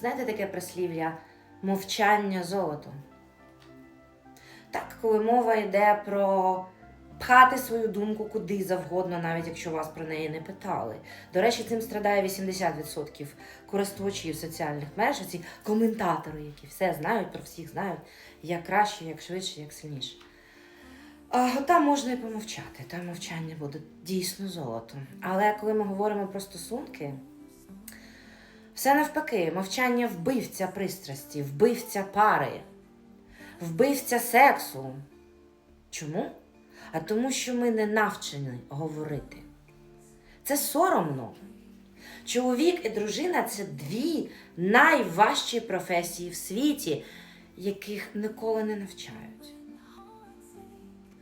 Знаєте таке прислів'я мовчання золото. Так, коли мова йде про пхати свою думку куди завгодно, навіть якщо вас про неї не питали. До речі, цим страдає 80% користувачів соціальних мереж, ці коментатори, які все знають, про всіх знають, як краще, як швидше, як сильніше. А, там можна і помовчати, там мовчання буде дійсно золото. Але коли ми говоримо про стосунки, все навпаки, мовчання вбивця пристрасті, вбивця пари, вбивця сексу. Чому? А тому, що ми не навчені говорити. Це соромно. Чоловік і дружина це дві найважчі професії в світі, яких ніколи не навчають.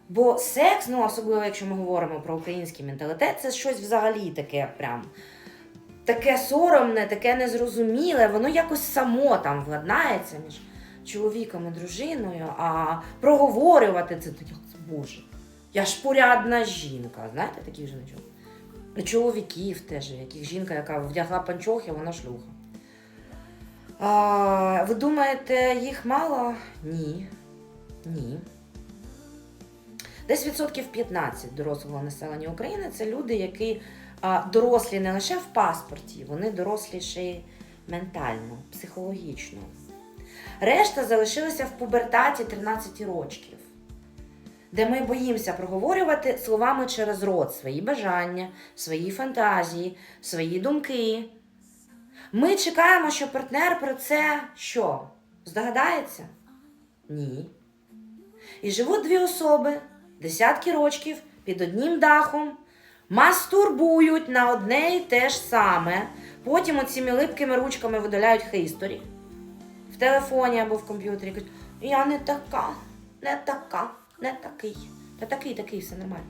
Бо секс, ну особливо якщо ми говоримо про український менталітет, це щось взагалі таке прям. Таке соромне, таке незрозуміле, воно якось само там владнається між чоловіком і дружиною, а проговорювати це боже. Я ж порядна жінка. Знаєте таких жіночок? І Чоловіків теж, яких жінка, яка вдягла панчохи, вона шлюха. А, ви думаєте, їх мало? Ні. Ні. Десь відсотків 15 дорослого населення України це люди, які дорослі не лише в паспорті, вони дорослі ще й ментально, психологічно. Решта залишилася в пубертаті 13 років, де ми боїмося проговорювати словами через рот свої бажання, свої фантазії, свої думки. Ми чекаємо, що партнер про це що? Здогадається? Ні. І живуть дві особи, десятки рочків, під одним дахом, мастурбують на одне і те ж саме, потім оціми липкими ручками видаляють хисторі в телефоні або в комп'ютері. Кажуть, я не така, не така, не такий. Та такий, такий, все нормально.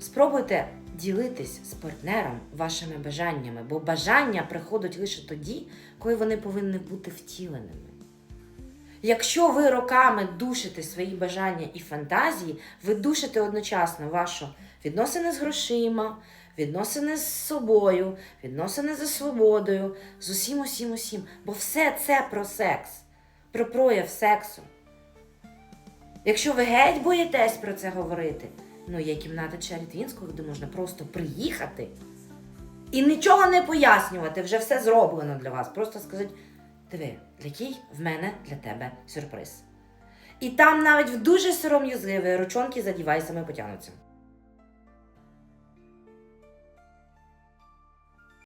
Спробуйте ділитись з партнером вашими бажаннями, бо бажання приходять лише тоді, коли вони повинні бути втіленими. Якщо ви роками душите свої бажання і фантазії, ви душите одночасно ваші відносини з грошима, відносини з собою, відносини за свободою, з усім, усім, усім. Бо все це про секс, про прояв сексу. Якщо ви геть боїтесь про це говорити, ну є кімната Черетвінського, де можна просто приїхати і нічого не пояснювати, вже все зроблено для вас. Просто сказати, диви, який в мене для тебе сюрприз. І там навіть в дуже сором'язливі ручонки за дівайсами потягнуться.